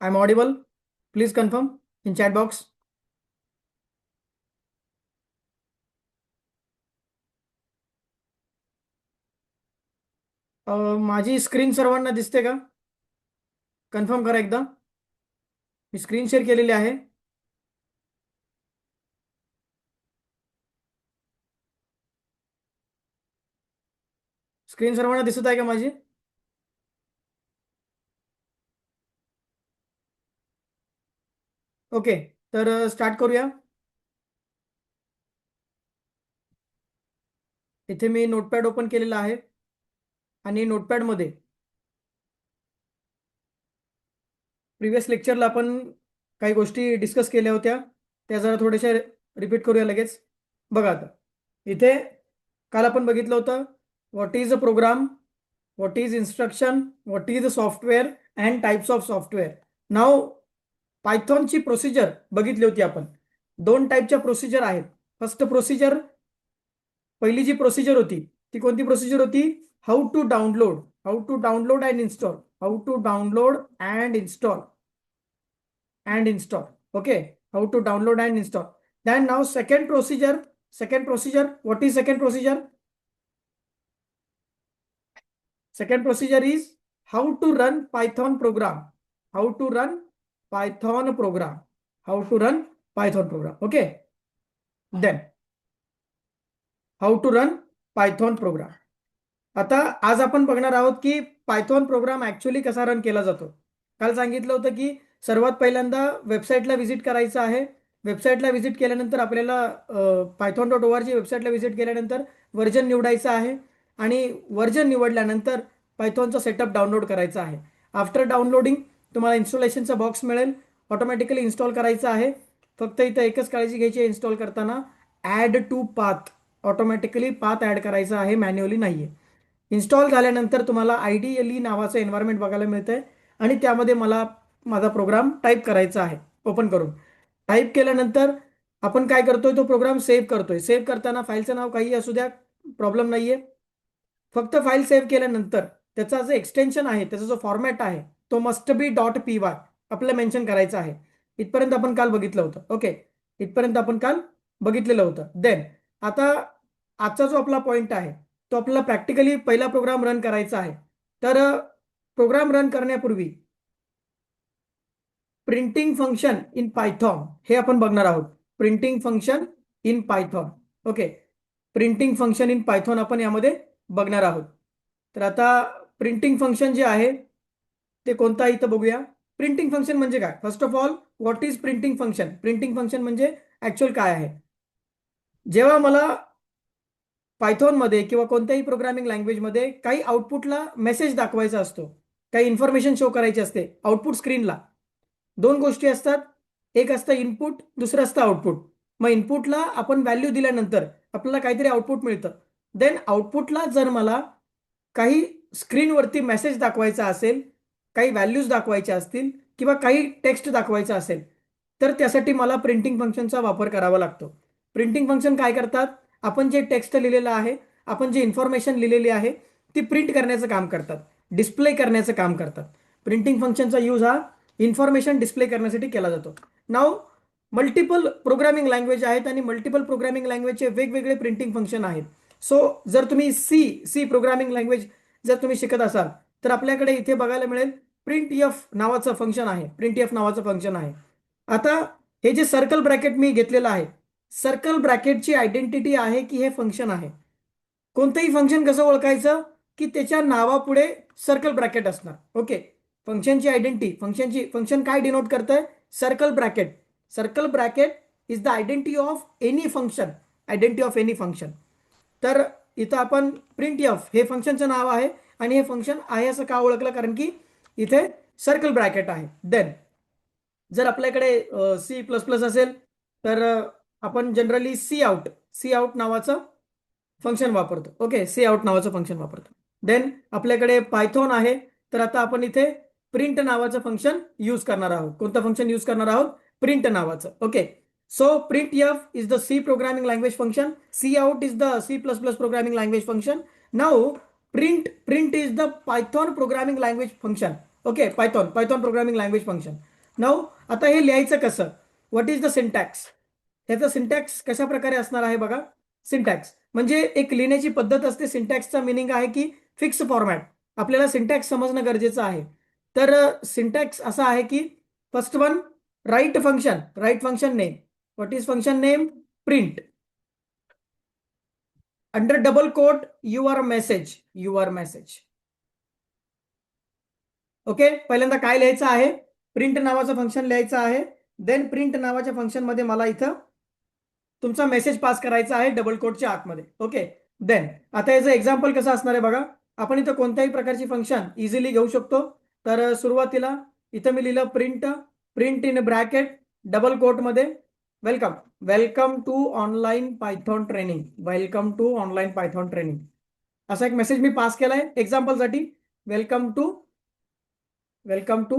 I'm audible. Please confirm in chat box. अं, माझी screen सर्वांना दिसते का कन्फर्म करा एकदा मी स्क्रीन शेअर केलेली आहे स्क्रीन सर्वांना दिसत आहे का माझी ओके तर स्टार्ट करूया. इथे मी नोटपॅड ओपन केलेला आहे आणि नोटपॅडमध्ये प्रिव्हियस लेक्चरला आपण काही गोष्टी डिस्कस केल्या होत्या त्या जरा थोड्याशा रिपीट करूया लगेच. बघा आता इथे काल आपण बघितलं होतं what is a program what is instruction what is a software and types of software नाव पायथॉनची प्रोसिजर बघितली होती आपण. दोन टाईपच्या प्रोसिजर आहेत. फर्स्ट प्रोसिजर पहिली जी प्रोसिजर होती ती कोणती प्रोसिजर होती? How to download how to download and install how to download and install and install okay how to download and install then now second procedure second procedure what is second procedure second procedure is how to run Python program how to run python program. How to run python program. Okay? Then how to run python program. आता आज आपण बघणार आहोत की Python program actually कसा run केला जातो. काल सांगितलं होतं की सर्वात पहिल्यांदा वेबसाईटला व्हिजिट करायचं आहे. वेबसाईटला व्हिजिट केल्यानंतर आपल्याला Python dot O R G वेबसाईटला व्हिजिट केल्यानंतर व्हर्जन निवडायचं आहे. आणि व्हर्जन निवडल्यानंतर पायथॉनचा सेटअप डाउनलोड करायचा आहे. आफ्टर डाउनलोडिंग तुम्हाला इन्स्टॉलेशनचा बॉक्स मिळेल. ऑटोमॅटिकली इन्स्टॉल करायचं आहे. फक्त इथं एकच काळजी घ्यायची आहे इन्स्टॉल करताना. Add to path automatically path add करायचा आहे मॅन्युअली नाही आहे इन्स्टॉल झाल्यानंतर तुम्हाला आय डी एल ई नावाचं एन्व्हायरमेंट बघायला मिळतं आहे आणि त्यामध्ये मला माझा प्रोग्राम टाईप करायचा आहे. ओपन करून. टाईप केल्यानंतर आपण काय करतोय तो प्रोग्राम सेव्ह करतोय. सेव्ह करताना फाईलचं नाव काही असू द्या प्रॉब्लेम नाही आहे फक्त फाईल सेव्ह केल्यानंतर त्याचा जो एक्सटेन्शन आहे त्याचा जो फॉर्मॅट आहे तो must be dot P Y आपल्याला मेन्शन करायचं आहे. इथपर्यंत आपण काल बघितलं होतं. ओके इथपर्यंत आपण काल बघितलेलं होतं. देन आता आजचा जो आपला पॉईंट आहे तो आपल्याला प्रॅक्टिकली पहिला प्रोग्राम रन करायचा आहे. तर प्रोग्राम रन करण्यापूर्वी प्रिंटिंग फंक्शन इन पायथॉन हे आपण बघणार आहोत. Printing function in Python okay printing function in Python आपण यामध्ये बघणार आहोत. तर आता प्रिंटिंग फंक्शन जे आहे ते कोणता इथं बघूया. प्रिंटिंग फंक्शन म्हणजे काय? First of all what is printing function printing function म्हणजे ऍक्च्युअल काय आहे? जेव्हा मला पायथॉनमध्ये किंवा कोणत्याही प्रोग्रामिंग लँग्वेजमध्ये काही आउटपुटला मेसेज दाखवायचा असतो काही इन्फॉर्मेशन शो करायची असते आउटपुट स्क्रीनला दोन गोष्टी असतात. एक असतं इनपुट दुसरं असतं आउटपुट मग इनपुटला आपण व्हॅल्यू दिल्यानंतर आपल्याला काहीतरी आउटपुट मिळतं. देन आउटपुटला जर मला काही स्क्रीनवरती मेसेज दाखवायचा असेल काही व्हॅल्यूज दाखवायच्या असतील किंवा काही टेक्स्ट दाखवायचा असेल तर त्यासाठी मला प्रिंटिंग फंक्शनचा वापर करावा लागतो. प्रिंटिंग फंक्शन काय करतात? आपण जे टेक्स्ट लिहिलेलं आहे आपण जे इन्फॉर्मेशन लिहिलेली आहे ती प्रिंट करण्याचं काम करतात. डिस्प्ले करण्याचं काम करतात. प्रिंटिंग फंक्शनचा यूज हा इन्फॉर्मेशन डिस्प्ले करण्यासाठी केला जातो. नाव मल्टिपल प्रोग्रामिंग लँग्वेज आहेत आणि मल्टिपल प्रोग्रामिंग लँग्वेजचे वेगवेगळे प्रिंटिंग फंक्शन आहेत. सो जर तुम्ही सी सी प्रोग्रामिंग लँग्वेज जर तुम्ही शिकत असाल तर आपल्याकडे इथे बघायला मिळेल प्रिंट एफ नावाचं फंक्शन आहे. प्रिंट एफ नावाचं फंक्शन आहे. आता हे जे सर्कल ब्रॅकेट मी घेतलेलं आहे सर्कल ब्रॅकेटची आयडेंटिटी आहे की हे फंक्शन आहे? कोणतंही फंक्शन कसं ओळखायचं? की त्याच्या नावापुढे सर्कल ब्रॅकेट असणार. ओके. फंक्शनची आयडेंटिटी फंक्शनची फंक्शन काय डिनोट करतंय? Circle bracket circle bracket is the identity of any function identity of any function तर इथं आपण प्रिंट एफ हे फंक्शनचं नाव आहे. आणि हे फंक्शन आहे असं का ओळखलं? कारण की इथे सर्कल ब्रॅकेट आहे. देन जर आपल्याकडे सी प्लस प्लस असेल तर आपण generally C out C out नावाचं फंक्शन वापरतो. ओके सी आउट नावाचं फंक्शन वापरतो. देन आपल्याकडे पायथॉन आहे तर आता आपण इथे प्रिंट नावाचं फंक्शन यूज करणार आहोत. कोणतं फंक्शन यूज करणार आहोत? प्रिंट नावाचं. Okay so print F is the C programming language function C out is the C plus plus programming language function now print print is the Python programming language function okay Python Python programming language function now आता हे लिहायचं कसं? What is the syntax याचा syntax कशा प्रकारे असणार आहे बघा? सिंटॅक्स म्हणजे एक लिहिण्याची पद्धत असते सिंटॅक्सचा मिनिंग आहे की फिक्स फॉर्मॅट आपल्याला सिंटॅक्स समजणं गरजेचं आहे. तर सिंटॅक्स असा आहे की first one write function write function name what is function name print under double quote your message your message okay पहिल्यांदा काय लिहायचं आहे? प्रिंट नावाचं फंक्शन लिहायचं आहे. देन प्रिंट नावाच्या फंक्शनमध्ये मला इथं तुमचा मेसेज पास करायचा आहे डबल कोटच्या आतमध्ये. ओके देन आता याचं एक्झाम्पल कसं असणार आहे बघा? आपण इथं कोणत्याही प्रकारची फंक्शन इझिली घेऊ शकतो. तर सुरुवातीला इथं मी लिहिलं print print in bracket double कोटमध्ये welcome welcome to online Python training welcome to online Python training असा एक मेसेज मी पास केलाय. एक्झाम्पलसाठी welcome to welcome to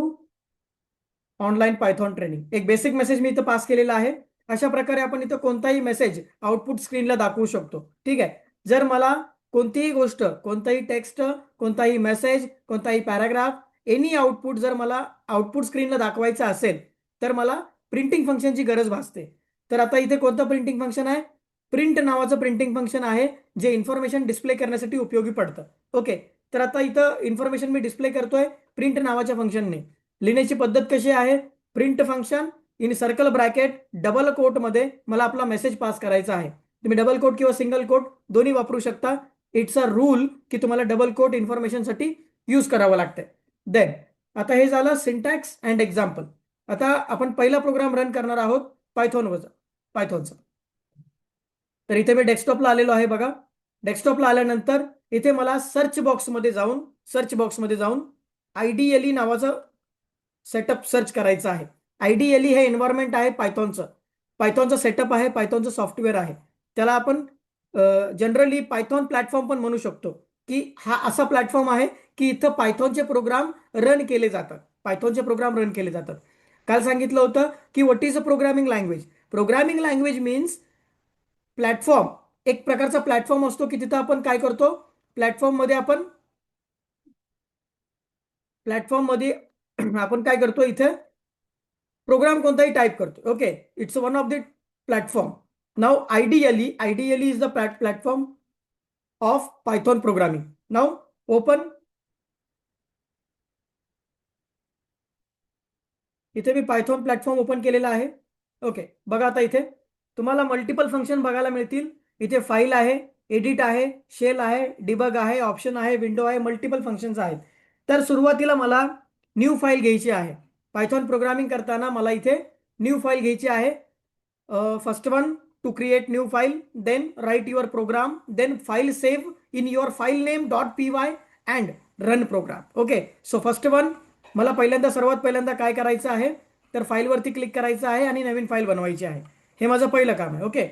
online Python training एक बेसिक मेसेज मी इथं पास केलेला आहे. अशा प्रकारे आपण इथं कोणताही मेसेज आउटपुट स्क्रीनला दाखवू शकतो. ठीक आहे? जर मला कोणतीही गोष्ट कोणताही टेक्स्ट कोणताही मेसेज कोणताही पॅराग्राफ एनी आउटपुट जर मला आउटपुट स्क्रीनला दाखवायचं असेल तर मला प्रिंटिंग फंक्शनची गरज भासते. तर आता इथे कोणतं प्रिंटिंग फंक्शन आहे? प्रिंट नावाचं प्रिंटिंग फंक्शन आहे जे इन्फॉर्मेशन डिस्प्ले करण्यासाठी उपयोगी पडतं. ओके तर आता इथं इन्फॉर्मेशन मी डिस्प्ले करतोय प्रिंट नावाच्या फंक्शनने. लिहिण्याची पद्धत कशी आहे? Print function in circle bracket double कोटमध्ये मला आपला मेसेज पास करायचा आहे. तुम्ही डबल कोट किंवा सिंगल कोट दोन्ही वापरू शकता. इट्स अ रूल की तुम्हाला डबल कोट इन्फॉर्मेशनसाठी यूज करावं लागतंय. देन आता हे झालं सिंटॅक्स अँड एक्झाम्पल आता आपण पहिला प्रोग्राम रन करणार आहोत पायथॉनवरचा पायथॉनचा तर इथे मी डेस्कटॉपला आलेलो आहे बघा. डेस्कटॉपला आल्यानंतर इथे मला सर्च बॉक्समध्ये जाऊन सर्च बॉक्समध्ये जाऊन आयडीएलई नावाचं सेटअप सर्च करायचं आहे. आयडीएलई हे एन्व्हायरमेंट आहे पायथॉनचं पायथॉनचं सेटअप आहे पायथॉनचं सॉफ्टवेअर आहे. त्याला आपण जनरली पायथॉन प्लॅटफॉर्म पण म्हणू शकतो की हा असा प्लॅटफॉर्म आहे की इथं पायथॉनचे प्रोग्राम रन केले जातात. पायथॉनचे प्रोग्राम रन केले जातात. काल सांगितलं होतं की what is a programming language programming language means platform एक प्रकारचा प्लॅटफॉर्म असतो की तिथं आपण काय करतो? प्लॅटफॉर्ममध्ये आपण प्लॅटफॉर्ममध्ये आपण काय करतो इथे? प्रोग्राम कोणताही टाईप करतो. Okay it's one of the platform now ideally ideally is the platform of Python programming now open इथे मी पायथॉन प्लॅटफॉर्म ओपन केलेला आहे. ओके बघा आता इथे. तुम्हाला मल्टिपल फंक्शन बघायला मिळतील. इथे फाईल आहे एडिट आहे शेल आहे डिबग आहे ऑप्शन आहे विंडो आहे मल्टिपल फंक्शन्स आहेत. तर सुरुवातीला मला न्यू फाईल घ्यायची आहे. पायथॉन प्रोग्रामिंग करताना मला इथे न्यू फाईल घ्यायची आहे. First one to create new file then write your program then file save in your file name dot P Y and run program okay so first one मला पहिल्यांदा सर्वात पहिल्यांदा काय करायचं आहे? तर फाईलवरती क्लिक करायचं आहे आणि नवीन फाईल बनवायची आहे. हे माझं पहिलं काम आहे. ओके.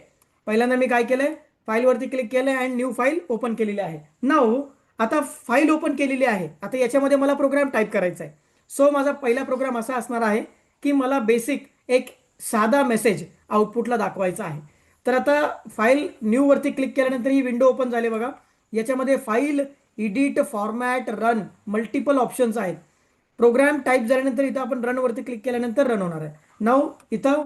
पहिल्यांदा मी काय केलंय? फाईलवरती क्लिक केलंय अँड न्यू फाईल ओपन केलेली आहे. नाऊ आता फाईल ओपन केलेली आहे. आता याच्यामध्ये मला प्रोग्राम टाईप करायचा आहे. सो माझा पहिला प्रोग्राम असा असणार आहे की मला बेसिक एक साधा मेसेज आउटपुटला दाखवायचा आहे. तर आता फाईल न्यूवरती क्लिक केल्यानंतर ही विंडो ओपन झाली बघा. याच्यामध्ये file edit format run multiple options आहेत. प्रोग्राम टाईप झाल्यानंतर इथं आपण रनवरती क्लिक केल्यानंतर रन होणार आहे. नाव इथं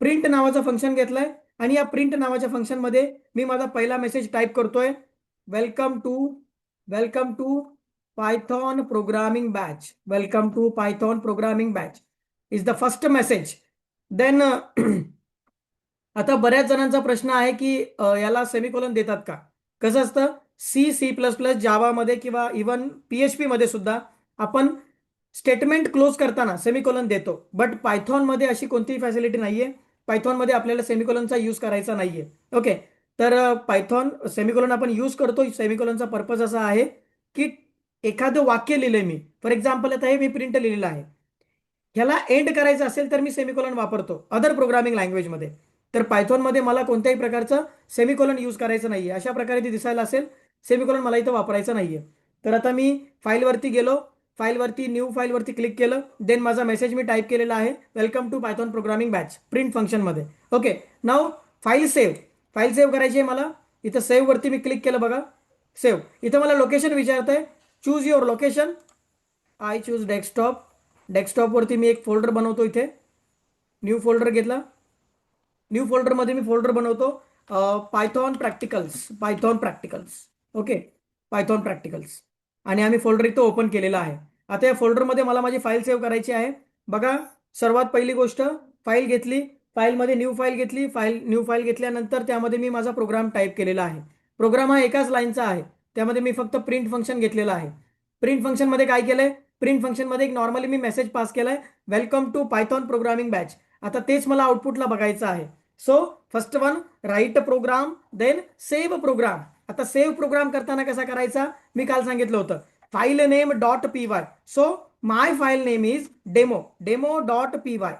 प्रिंट नावाचं फंक्शन घेतलंय आणि या प्रिंट नावाच्या फंक्शनमध्ये मी माझा पहिला मेसेज टाईप करतोय. Welcome to welcome to Python programming batch welcome to Python programming batch is the first message then आता बऱ्याच जणांचा प्रश्न आहे की याला सेमिकोलन देतात का? कसं असतं? सी सी प्लस प्लस जावामध्ये किंवा इवन पी एच पीमध्ये सुद्धा आपण स्टेटमेंट क्लोज करताना सेमिकोलन देतो. बट पायथॉनमध्ये अशी कोणतीही फॅसिलिटी नाहीये. पायथॉनमध्ये आपल्याला सेमिकोलनचा यूज करायचा नाहीये. ओके तर पायथॉन सेमिकोलन आपण यूज करतो सेमिकोलनचा पर्पज असा आहे की एखादं वाक्य लिहिलंय मी. फॉर एक्झाम्पल आता हे मी प्रिंट लिहिलेलं आहे. ह्याला एंड करायचं असेल तर मी सेमिकोलन वापरतो. अदर प्रोग्रामिंग लँग्वेजमध्ये तर पायथॉनमध्ये मला कोणत्याही प्रकारचं सेमिकोलन यूज करायचं नाहीये. अशा प्रकारे ती दिसायला असेल. सेमिकोलन मला इथं वापरायचं नाहीये. तर आता मी फाईलवरती गेलो. फाईलवरती न्यू फाईलवरती क्लिक केलं. देन माझा मेसेज मी टाईप केलेला आहे. Welcome to Python programming batch print फंक्शनमध्ये okay now file save file save करायची आहे मला. इथं सेव्हवरती मी क्लिक केलं बघा. सेव्ह इथं मला location विचारतंय choose your location I choose desktop डेस्कटॉपवरती मी एक फोल्डर बनवतो इथे. न्यू फोल्डर घेतला. न्यू फोल्डरमध्ये मी फोल्डर बनवतो. Python practicals Python practicals okay Python practicals आणि आम्ही फोल्डर इथं ओपन केलेला आहे. आता या फोल्डरमध्ये मला माझी फाईल सेव्ह करायची आहे. बघा सर्वात पहिली गोष्ट फाईल घेतली फाईलमध्ये न्यू फाईल घेतली फाईल न्यू फाईल घेतल्यानंतर त्यामध्ये मी माझा प्रोग्राम टाईप केलेला आहे. प्रोग्राम हा एकाच लाईनचा आहे. त्यामध्ये मी फक्त प्रिंट फंक्शन घेतलेलं आहे. प्रिंट फंक्शनमध्ये काय केलंय? प्रिंट फंक्शनमध्ये एक नॉर्मली मी मेसेज पास केलाय. Welcome to Python programming batch आता तेच मला आउटपुटला बघायचं आहे. So first one write program then save program आता सेव्ह प्रोग्राम करताना कसा करायचा? मी काल सांगितलं होतं. File name dot P Y so my file name is demo demo dot P Y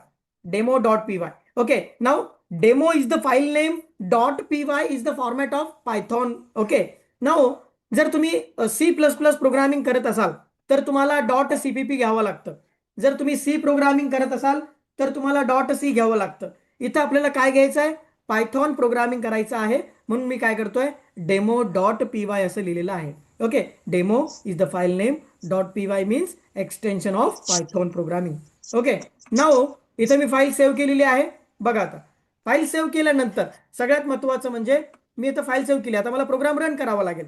demo dot P Y okay now demo is the file name dot P Y is the format of Python okay now जर तुम्ही C plus plus programming करत असाल तर तुम्हाला dot CPP घ्यावं लागतं. जर तुम्ही सी प्रोग्रामिंग करत असाल तर तुम्हाला डॉट सी घ्यावं लागतं. इथं आपल्याला काय घ्यायचं आहे पायथॉन प्रोग्रामिंग करायचं आहे. म्हणून मी काय करतोय? डेमो डॉट पी वाय असं लिहिलेलं आहे. Okay? Demo is the file name. Dot P Y means extension of Python programming. Okay? Now इथं मी फाईल सेव्ह केलेली आहे. बघा आता. फाईल सेव्ह केल्यानंतर सगळ्यात महत्वाचं म्हणजे मी इथं फाईल सेव्ह केली. आता मला प्रोग्राम रन करावा लागेल.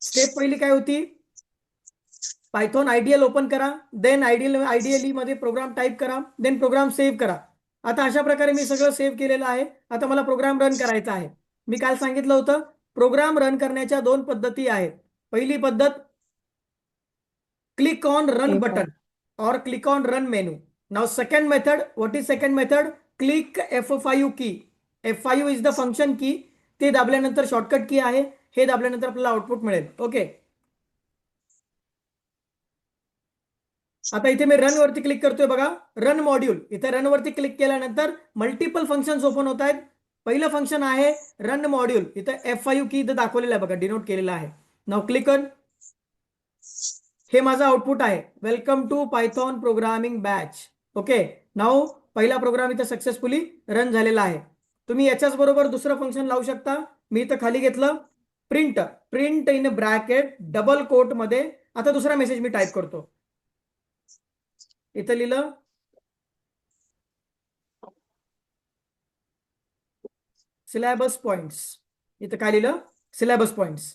स्टेप पहिली काय होती? पायथॉन आयडियल ओपन करा. देन आयडियल आयडियली मध्ये प्रोग्राम टाईप करा. देन प्रोग्राम सेव्ह करा. आता अशा प्रकारे मी सगळं सेव्ह केलेलं आहे. आता मला प्रोग्राम रन करायचा आहे. मी काल सांगितलं होतं प्रोग्राम रन करण्याच्या दोन पद्धती आहेत. पहिली पद्धत क्लिक ऑन रन बटन और click on run menu now second method what is second method click F five key F five is the function key ते दाबल्यानंतर शॉर्टकट की आहे. हे दाबल्यानंतर आपल्याला आउटपुट मिळेल. ओके आता इथे मी रन वरती क्लिक करतोय बघा. रन मॉड्यूल इथे रन वरती क्लिक केल्यानंतर मल्टिपल फंक्शन ओपन होत आहेत. पहिलं फंक्शन आहे रन मॉड्यूल इथं एफ आय यू की इथं दाखवलेलं आहे बघा डिनोट केलेलं आहे. नाव क्लिक ऑन हे माझं आउटपुट आहे. Welcome to Python programming batch okay now पहिला प्रोग्राम इथं सक्सेसफुली रन झालेला आहे. तुम्ही याच्याच बरोबर दुसरं फंक्शन लावू शकता. मी इथं खाली घेतलं. Print print in bracket double कोटमध्ये. आता दुसरा मेसेज मी टाईप करतो. इथं लिहिलं? सिलॅबस पॉइंट्स इथं काय लिहिलं? सिलॅबस पॉइंट्स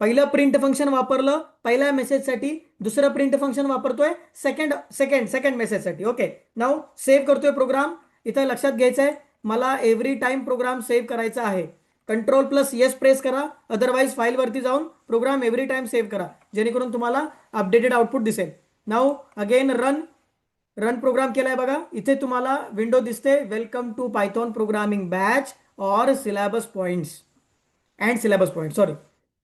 पहिलं प्रिंट फंक्शन वापरलं पहिल्या मेसेजसाठी दुसरं प्रिंट फंक्शन वापरतोय सेकंड सेकंड सेकंड मेसेजसाठी ओके नाव सेव्ह करतोय प्रोग्राम इथं लक्षात घ्यायचं आहे मला एव्हरी टाइम प्रोग्राम सेव्ह करायचा आहे. कंट्रोल प्लस येस प्रेस करा. अदरवाईज फाईलवरती जाऊन प्रोग्राम एव्हरी टाइम सेव्ह करा. जेणेकरून तुम्हाला अपडेटेड आउटपुट दिसेल. नाव अगेन रन रन प्रोग्राम केलाय बघा. इथे तुम्हाला विंडो दिसते. Welcome to Python programming batch or syllabus points and syllabus point sorry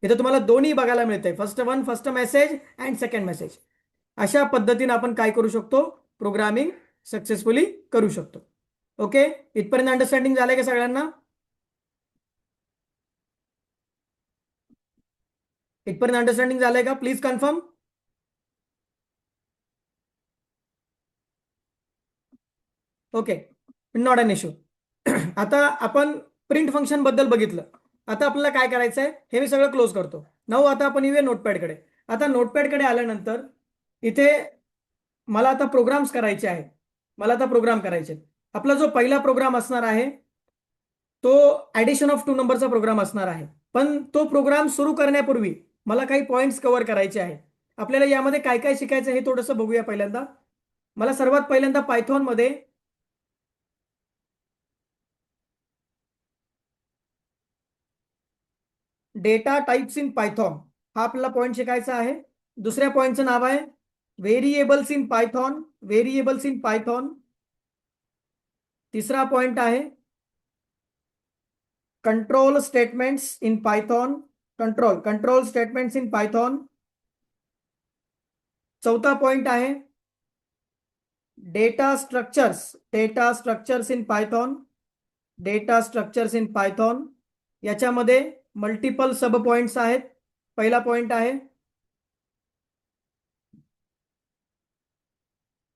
इथे तुम्हाला दोन्ही बघायला मिळते. First one first message and second message अशा पद्धतीने आपण काय करू शकतो? प्रोग्रामिंग सक्सेसफुली करू शकतो. ओके इथपर्यंत अंडरस्टँडिंग झालंय का सगळ्यांना? इथपर्यंत अंडरस्टँडिंग झालंय का? Please confirm okay not an issue आता आपण प्रिंट फंक्शनबद्दल बघितलं. आता आपल्याला काय करायचं आहे हे मी सगळं क्लोज करतो. नऊ आता आपण येऊया नोटपॅडकडे आता नोटपॅडकडे आल्यानंतर इथे मला आता प्रोग्राम्स करायचे आहेत. मला आता प्रोग्राम करायचे आपला जो पहिला प्रोग्राम असणार आहे तो ऍडिशन ऑफ टू नंबरचा प्रोग्राम असणार आहे. पण तो प्रोग्राम सुरू करण्यापूर्वी मला काही पॉईंट्स कव्हर करायचे आहे आपल्याला यामध्ये काय काय शिकायचं हे थोडंसं बघूया पहिल्यांदा. मला सर्वात पहिल्यांदा पायथॉनमध्ये डेटा टाइप्स इन पायथॉन. हा आपल्याला पॉईंट शिकायचा आहे. दुसऱ्या पॉईंटचं नाव आहे. Variables in Python variables in Python तिसरा पॉइंट आहे. Control statements in Python control control statements in Python चौथा पॉइंट आहे. Data structures data structures in Python data structures in Python याच्यामध्ये मल्टिपल सब पॉइंट्स आहेत. पहिला पॉइंट आहे.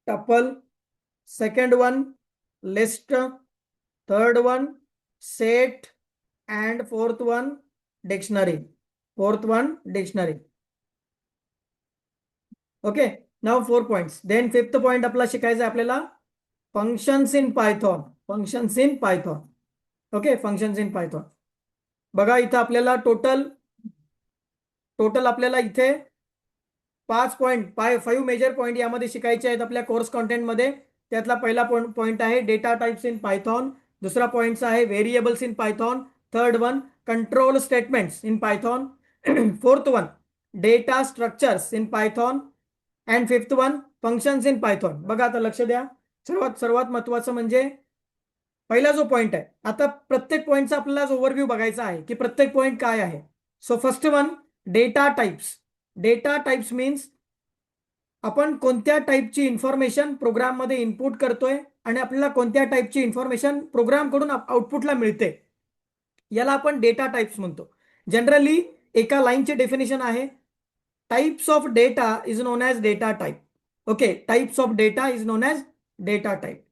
Tuple second one list third one set and fourth one dictionary fourth one dictionary okay now four points then fifth point आपला शिकायचा आहे आपल्याला. Functions in Python functions in Python okay functions in Python बघा इथं आपल्याला total total आपल्याला इथे पाच पॉईंट पाय फाईव्ह मेजर पॉईंट यामध्ये शिकायचे आहेत आपल्या कोर्स कॉन्टेंटमध्ये त्यातला पहिला पॉईंट आहे डेटा टाइप्स इन पायथॉन दुसरा पॉईंट आहे variables in Python third one control statements in Python fourth one data structures in Python and fifth one functions in Python बघा आता लक्ष द्या. सर्वात सर्वात महत्वाचं म्हणजे पहिला जो पॉईंट आहे आता प्रत्येक पॉईंटचा आपल्याला ओव्हरव्ह्यू बघायचा आहे की प्रत्येक पॉईंट काय आहे? So first one data types data types means आपण कोणत्या टाईपची इन्फॉर्मेशन प्रोग्राममध्ये इनपुट करतोय आणि आपल्याला कोणत्या टाईपची इन्फॉर्मेशन प्रोग्रामकडून आउटपुटला मिळते. याला आपण डेटा टाइप्स म्हणतो. जनरली एका लाईनचे डेफिनेशन आहे. Types of data is known as data type okay types of data is known as data type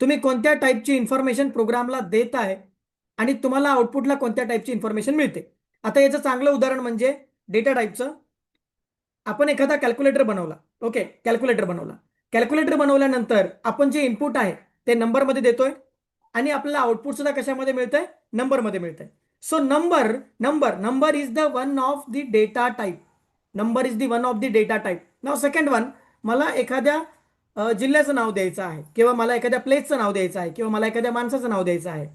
तुम्ही कोणत्या टाईपची इन्फॉर्मेशन प्रोग्रामला देत आहे आणि तुम्हाला आउटपुटला कोणत्या टाईपची इन्फॉर्मेशन मिळते? आता याचं चांगलं उदाहरण म्हणजे डेटा टाईपचं आपण एखादा कॅल्क्युलेटर बनवला. ओके कॅल्क्युलेटर बनवला. कॅल्क्युलेटर बनवल्यानंतर आपण जे इनपुट आहे ते नंबरमध्ये देतोय आणि आपल्याला आउटपुट सुद्धा कशामध्ये मिळतंय? नंबरमध्ये मिळतंय. So number number number is the one of the data type number is the one of the data type now second one मला एखाद्या जिल्ह्याचं नाव द्यायचं आहे. किंवा मला एखाद्या प्लेसचं नाव द्यायचं आहे. किंवा मला एखाद्या माणसाचं नाव द्यायचं आहे.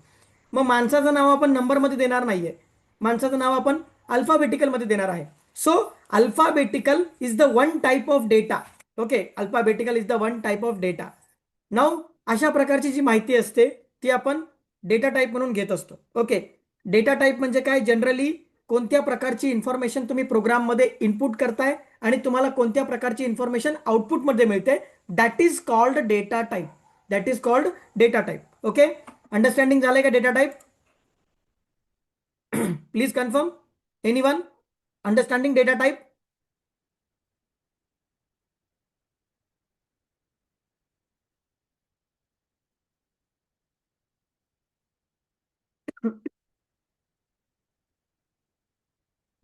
मग माणसाचं नाव आपण नंबरमध्ये देणार नाहीये. माणसाचं नाव आपण अल्फाबेटिकलमध्ये देणार आहे. So alphabetical is the one type of data okay alphabetical is the one type of data now अशा प्रकारची जी माहिती असते ती आपण डेटा टाईप म्हणून घेत असतो. ओके डेटा टाईप म्हणजे काय? जनरली कोणत्या प्रकारची इन्फॉर्मेशन तुम्ही प्रोग्राममध्ये इनपुट करताय आणि तुम्हाला कोणत्या प्रकारची इन्फॉर्मेशन आउटपुटमध्ये मिळते that is called data type that is called data type okay understanding झालंय का data type please confirm any one understanding data type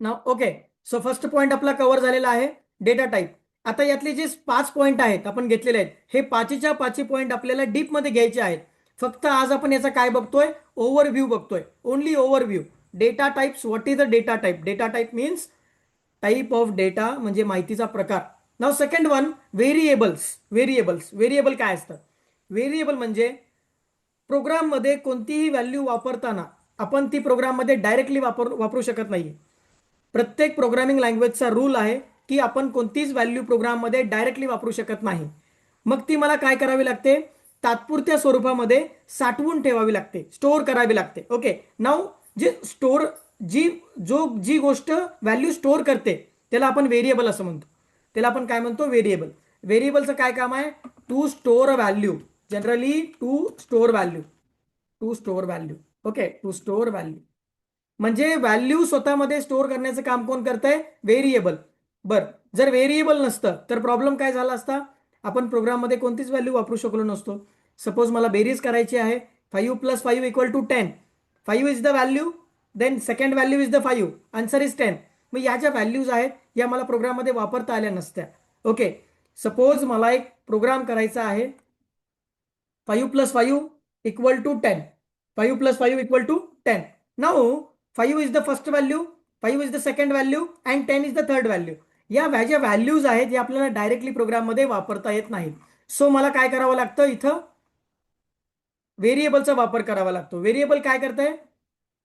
ना ओके सो फर्स्ट पॉईंट आपला कव्हर झालेला आहे. डेटा टाईप आता यातले जे पाच पॉईंट आहेत आपण घेतलेले आहेत हे पाचीच्या पाचही पॉईंट आपल्याला डीपमध्ये घ्यायचे आहेत. फक्त आज आपण याचा काय बघतोय? ओव्हरव्ह्यू बघतोय. Only overview data types what is the data type data type means type of data म्हणजे माहितीचा प्रकार. Now second one variables variables variable काय असतं व्हेरिएबल म्हणजे प्रोग्राममध्ये कोणतीही व्हॅल्यू वापरताना आपण ती प्रोग्राममध्ये डायरेक्टली वापर वापरू शकत नाही प्रत्येक प्रोग्रामिंग लँग्वेजचा रूल आहे की आपण कोणतीच व्हॅल्यू प्रोग्राममध्ये डायरेक्टली वापरू शकत नाही. मग ती मला काय करावी लागते? तात्पुरत्या स्वरूपामध्ये साठवून ठेवावी लागते. स्टोअर करावी लागते. ओके नाव जे स्टोअर जी जो जी गोष्ट व्हॅल्यू स्टोअर करते त्याला आपण व्हेरिएबल असं म्हणतो. त्याला आपण काय म्हणतो? व्हेरिएबल व्हेरिएबलचं काय काम आहे? To store value generally to store value to store value okay to store value म्हणजे व्हॅल्यू स्वतःमध्ये स्टोअर करण्याचं काम कोण करतंय? व्हेरिएबल बरं जर व्हेरिएबल नसतं तर प्रॉब्लेम काय झाला असता? आपण प्रोग्राममध्ये कोणतीच व्हॅल्यू वापरू शकलो नसतो. सपोज मला बेरीज करायची आहे five plus five equal to ten five is the value then second value is the five answer is ten मग या ज्या व्हॅल्यूज आहेत या मला प्रोग्राममध्ये वापरता आल्या नसत्या. ओके सपोज मला एक प्रोग्राम करायचा आहे. Five plus five equal to ten five plus five equal to ten now five is the first value five is the second value and ten is the third value या ज्या values आहेत या आपल्याला directly प्रोग्राममध्ये वापरता येत नाहीत. So मला काय करावं लागतं इथं? व्हेरिएबलचा वापर करावा लागतो. व्हेरिएबल काय करतंय?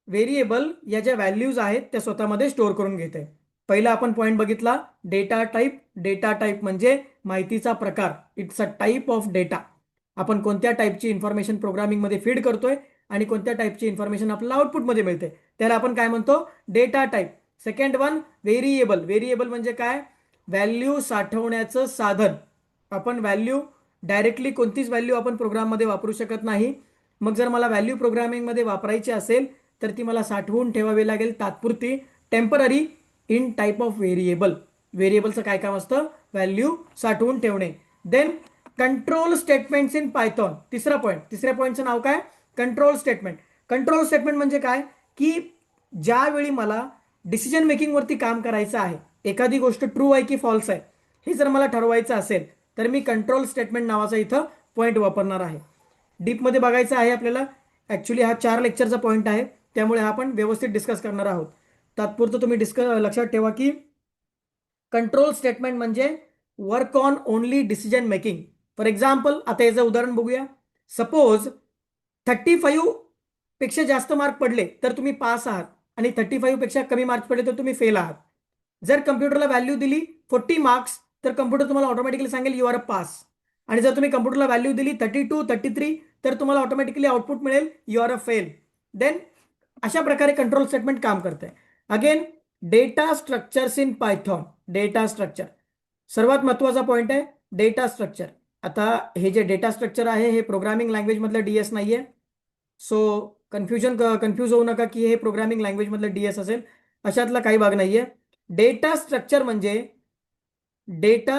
व्हेरिएबल या ज्या व्हॅल्यूज आहेत त्या स्वतःमध्ये स्टोअर करून घेत. आहे पहिला आपण पॉईंट बघितला डेटा टाईप डेटा टाईप म्हणजे माहितीचा प्रकार. It's a type of data आपण कोणत्या टाईपची इन्फॉर्मेशन प्रोग्रामिंगमध्ये फीड करतोय आणि कोणत्या टाईपची इन्फॉर्मेशन आपल्याला आउटपुटमध्ये मिळते. त्याला आपण काय म्हणतो? Data type second one variable variable म्हणजे काय? व्हॅल्यू साठवण्याचं साधन. आपण व्हॅल्यू डायरेक्टली कोणतीच व्हॅल्यू आपण प्रोग्राममध्ये वापरू शकत नाही. मग जर मला व्हॅल्यू प्रोग्रामिंगमध्ये वापरायची असेल तर ती मला साठवून ठेवावी लागेल तात्पुरती temporary in type of variable व्हेरिएबलचं काय काम असतं? व्हॅल्यू साठवून ठेवणे. Then control statements in Python तिसरा पॉईंट तिसऱ्या पॉईंटचं नाव काय? कंट्रोल स्टेटमेंट कंट्रोल स्टेटमेंट म्हणजे काय? की ज्यावेळी मला डिसिजन मेकिंगवरती काम करायचं आहे. एखादी गोष्ट ट्रू आहे की फॉल्स आहे हे जर मला ठरवायचं असेल तर मी कंट्रोल स्टेटमेंट नावाचा इथं पॉईंट वापरणार आहे. डीपमध्ये बघायचं आहे आपल्याला. ॲक्च्युली हा चार लेक्चरचा पॉईंट आहे. त्यामुळे हा आपण व्यवस्थित डिस्कस करणार आहोत. तात्पुरतं तुम्ही डिस्क लक्षात ठेवा की कंट्रोल स्टेटमेंट म्हणजे work on only decision making for example आता याचं उदाहरण बघूया. सपोज थर्टी फाईव्हपेक्षा जास्त मार्क पडले तर तुम्ही पास आहात. आणि थर्टी फाईव्हपेक्षा कमी मार्क्स पडले तर तुम्ही फेल आहात. जर कम्प्युटरला व्हॅल्यू दिली फोर्टी मार्क्स तर कम्प्युटर तुम्हाला ऑटोमॅटिकली सांगेल यू आर अ पास आणि जर तुम्ही कम्प्युटरला व्हॅल्यू दिली थर्टी टू थर्टी थ्री तर तुम्हाला ऑटोमॅटिकली आउटपुट मिळेल you are a fail then अशा प्रकारे कंट्रोल स्टेटमेंट काम करते again data structures in Python data structure सर्वात महत्त्वाचा पॉईंट आहे डेटा स्ट्रक्चर आता हे जे डेटा स्ट्रक्चर आहे हे प्रोग्रामिंग लँग्वेजमधलं डी एस नाही आहे सो कन्फ्युजन कन्फ्यूज होऊ नका की हे प्रोग्रामिंग लँग्वेजमधलं डी एस असेल. अशातला काही भाग नाही आहे डेटा स्ट्रक्चर म्हणजे डेटा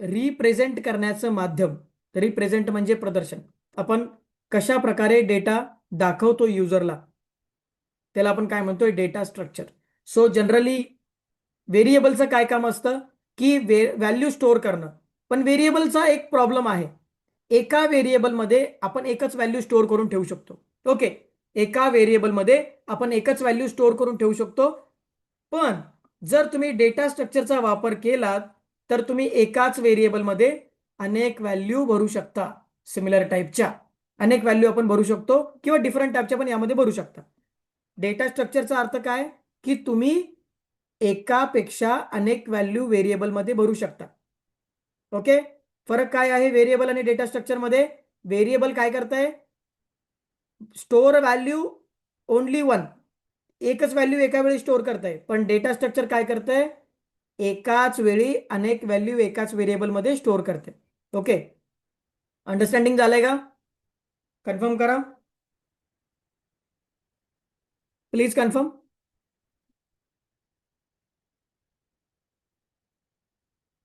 रिप्रेझेंट करण्याचं माध्यम. रिप्रेझेंट म्हणजे प्रदर्शन. आपण कशा प्रकारे डेटा दाखवतो युजरला त्याला आपण काय म्हणतोय? डेटा स्ट्रक्चर सो जनरली व्हेरिएबलचं काय काम असतं? की वे व्हॅल्यू स्टोअर करणं. पण व्हेरिएबलचा एक प्रॉब्लेम आहे. एका व्हेरिएबलमध्ये आपण एकच व्हॅल्यू स्टोअर करून ठेवू शकतो. ओके एका व्हेरिएबलमध्ये आपण एकच व्हॅल्यू स्टोअर करून ठेवू शकतो. पण जर तुम्ही डेटा स्ट्रक्चरचा वापर केलात तर तुम्ही एकाच व्हेरिएबलमध्ये अनेक व्हॅल्यू भरू शकता. सिमिलर टाईपच्या अनेक व्हॅल्यू आपण भरू शकतो किंवा डिफरंट टाईपच्या पण यामध्ये भरू शकता. डेटा स्ट्रक्चरचा अर्थ काय? की तुम्ही एकापेक्षा अनेक व्हॅल्यू व्हेरिएबलमध्ये भरू शकता. ओके फरक काय आहे व्हेरिएबल आणि डेटा स्ट्रक्चरमध्ये व्हेरिएबल काय करताय? स्टोअर व्हॅल्यू ओनली वन एकच व्हॅल्यू एका वेळी स्टोअर करताय. पण डेटा स्ट्रक्चर काय करतंय? एकाच वेळी अनेक व्हॅल्यू एकाच व्हेरिएबलमध्ये स्टोअर करते ओके अंडरस्टँडिंग झालंय का? कन्फर्म करा. प्लीज कन्फर्म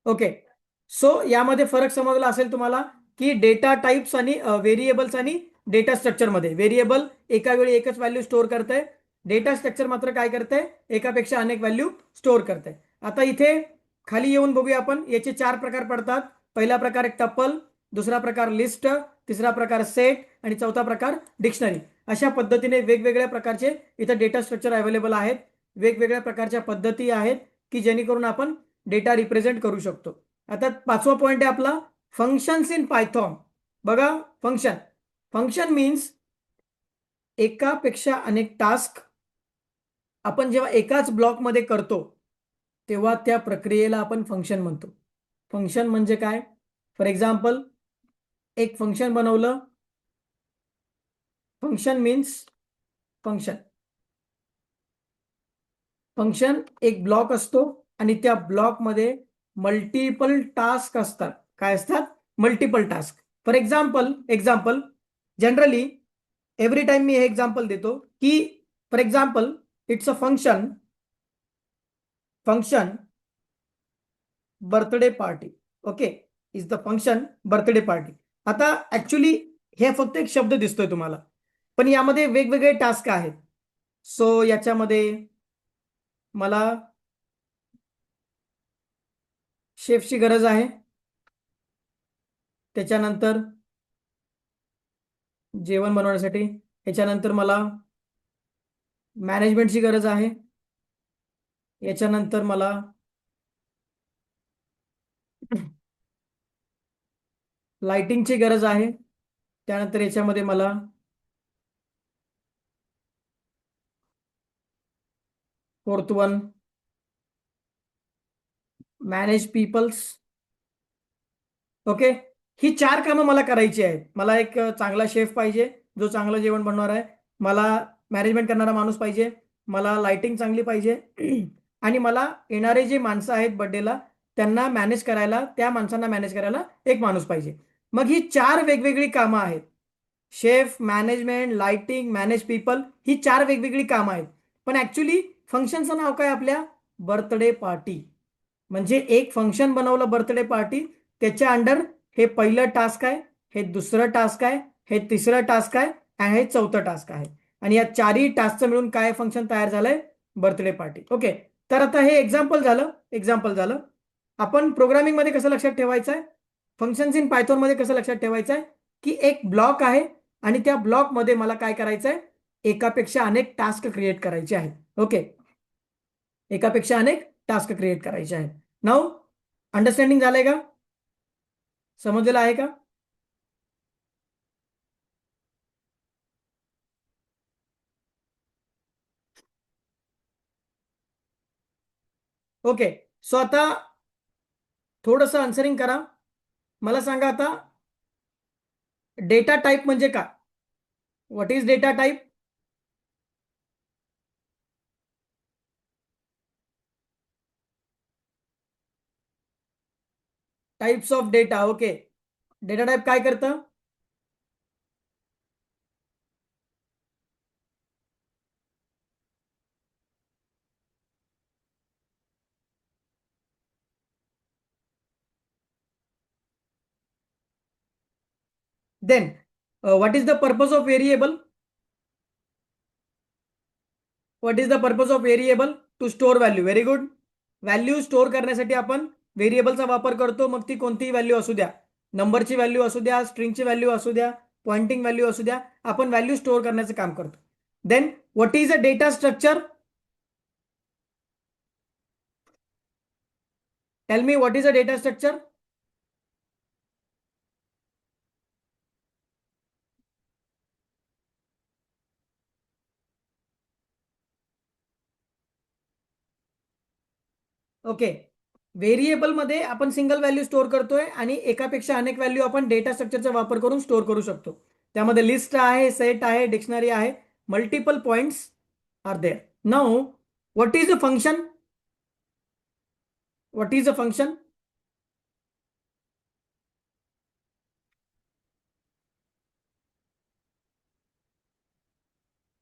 ओके सो यामध्ये फरक समजला असेल तुम्हाला की डेटा टाइप्स आणि व्हेरिएबल्स आणि डेटा स्ट्रक्चरमध्ये व्हेरिएबल एका वेळी एकच व्हॅल्यू स्टोअर करते डेटा स्ट्रक्चर मात्र काय करते एकापेक्षा अनेक व्हॅल्यू स्टोअर करते आता इथे खाली येऊन बघूया आपण. याचे चार प्रकार पडतात. पहिला प्रकार टप्पल दुसरा प्रकार लिस्ट तिसरा प्रकार सेट आणि चौथा प्रकार डिक्शनरी अशा पद्धतीने वेगवेगळ्या प्रकारचे इथं डेटा स्ट्रक्चर अवेलेबल आहेत. वेगवेगळ्या प्रकारच्या पद्धती आहेत की जेणेकरून आपण डेटा रिप्रेझेंट करू शकतो. आता पाचवा पॉईंट आहे आपला फंक्शन्स इन पायथॉन बघा फंक्शन फंक्शन मीन्स एकापेक्षा अनेक टास्क आपण जेव्हा एकाच ब्लॉकमध्ये करतो तेव्हा त्या प्रक्रियेला आपण फंक्शन म्हणतो. फंक्शन म्हणजे काय? फॉर एक्झाम्पल एक फंक्शन बनवलं. फंक्शन मीन्स फंक्शन फंक्शन एक ब्लॉक असतो आणि त्या ब्लॉकमध्ये मल्टिपल टास्क असतात. काय असतात? Multiple task for example example generally every time मी हे एक्झाम्पल देतो की for example it's a function function birthday party okay is the function birthday party आता ऍक्च्युली हे फक्त एक शब्द दिसतोय तुम्हाला. पण यामध्ये वेगवेगळे टास्क आहेत. सो याच्यामध्ये मला शेफची गरज आहे. त्याच्यानंतर जेवण बनवण्यासाठी. याच्यानंतर मला मॅनेजमेंटची गरज आहे. याच्यानंतर मला लाइटिंगची गरज आहे. त्यानंतर याच्यामध्ये मला fourth one manage peoples okay ही चार कामं मला करायची आहेत. मला एक चांगला शेफ पाहिजे जो चांगलं जेवण बनवणार आहे. मला मॅनेजमेंट करणारा माणूस पाहिजे मला लाइटिंग चांगली पाहिजे. आणि मला येणारे जे माणसं आहेत बर्थडेला त्यांना मॅनेज करायला त्या माणसांना मॅनेज करायला एक माणूस पाहिजे. मग ही चार वेगवेगळी कामं आहेत. Chef management lighting manage people ही चार वेगवेगळी कामं आहेत. पण ऍक्च्युली फंक्शनचं नाव काय आपल्या? Birthday party. म्हणजे एक फंक्शन बनवलं बर्थडे पार्टी त्याच्या अंडर हे पहिलं टास्क आहे हे दुसरं टास्क आहे हे तिसरं टास्क आहे आणि हे चौथं टास्क आहे. आणि या चारही टास्कचं मिळून काय फंक्शन तयार झालंय? बर्थडे पार्टी ओके तर आता हे एक्झाम्पल झालं एक्झाम्पल झालं. आपण प्रोग्रामिंगमध्ये कसं लक्षात ठेवायचं आहे? फंक्शन्स इन पायथॉनमध्ये कसं लक्षात ठेवायचं आहे? की एक ब्लॉक आहे आणि त्या ब्लॉकमध्ये मला काय करायचं आहे एकापेक्षा अनेक टास्क क्रिएट करायचे आहेत. ओके एकापेक्षा अनेक टास्क क्रिएट करायचे आहेत. नाव अंडरस्टँडिंग झालंय का? समजलेलं आहे का ओके, सो आता थोडस आन्सरिंग करा. मला सांगा आता डेटा टाईप म्हणजे काय? What is data type types of data okay data type काय करतं? Then what is the purpose of variable what is the purpose of variable to store value very good value store करण्यासाठी आपण व्हेरिएबलचा वापर करतो मग ती कोणतीही व्हॅल्यू असू द्या. नंबरची व्हॅल्यू असू द्या स्ट्रिंगची व्हॅल्यू असू द्या पॉइंटिंग व्हॅल्यू असू द्या आपण व्हॅल्यू स्टोअर करण्याचं काम करतो. Then what is a data structure tell me what is a data structure okay व्हेरिएबलमध्ये आपण सिंगल व्हॅल्यू स्टोअर करतोय आणि एकापेक्षा अनेक व्हॅल्यू आपण डेटा स्ट्रक्चरचा वापर करून स्टोअर करू शकतो. त्यामध्ये लिस्ट आहे सेट आहे डिक्शनरी आहे multiple points are there now what is a function what is a function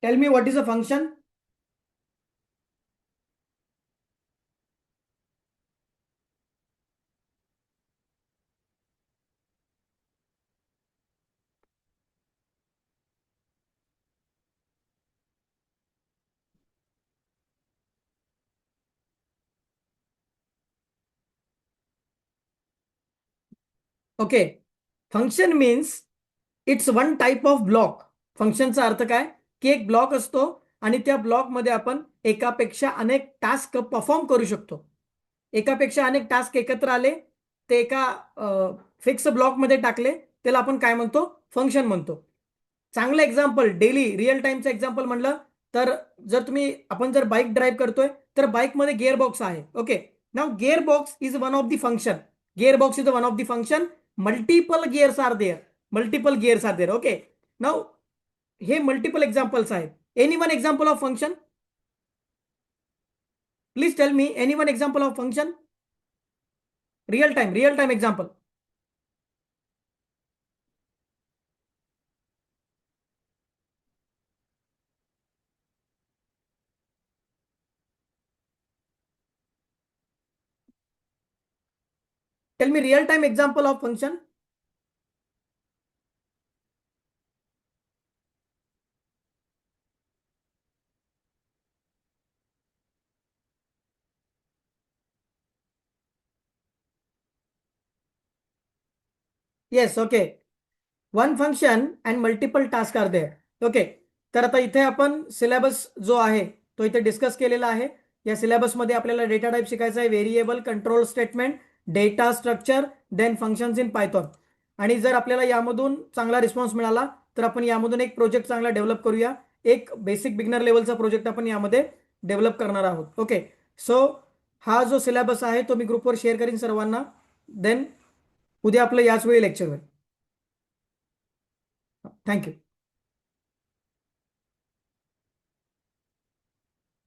tell me what is a function okay function means it's one type of block फंक्शनचा अर्थ काय? की एक ब्लॉक असतो आणि त्या ब्लॉकमध्ये आपण एकापेक्षा अनेक टास्क परफॉर्म करू शकतो. एकापेक्षा अनेक टास्क एकत्र आले ते एका फिक्स ब्लॉकमध्ये टाकले त्याला आपण काय म्हणतो? फंक्शन म्हणतो. चांगलं एक्झाम्पल डेली रिअल टाइमचं एक्झाम्पल म्हणलं तर जर तुम्ही आपण जर बाईक ड्राईव्ह करतोय तर बाईकमध्ये गिअर बॉक्स आहे. Okay now gear box is one of the function gear box is one of the function multiple gears are there multiple gears are there okay नाव हे मल्टिपल एक्झाम्पल्स आहेत any one example of function please tell me any one example of function real time real time example Tell me real time example of function yes okay one function and multiple task are there okay तर आता इथे आपण syllabus जो आहे तो इथे discuss केलेला आहे. या सिलेबसमध्ये आपल्याला डेटा टाईप शिकायचा आहे variable control statement data structure then functions in Python आणि जर आपल्याला यामधून चांगला रिस्पॉन्स मिळाला तर आपण यामधून एक प्रोजेक्ट चांगला डेव्हलप करूया. एक बेसिक बिगनर लेवलचा प्रोजेक्ट आपण यामध्ये डेव्हलप करणार आहोत. ओके सो हा जो सिलेबस आहे तो मी ग्रुपवर शेअर करीन सर्वांना. देन उद्या आपलं याच वेळी लेक्चर होईल. थँक्यू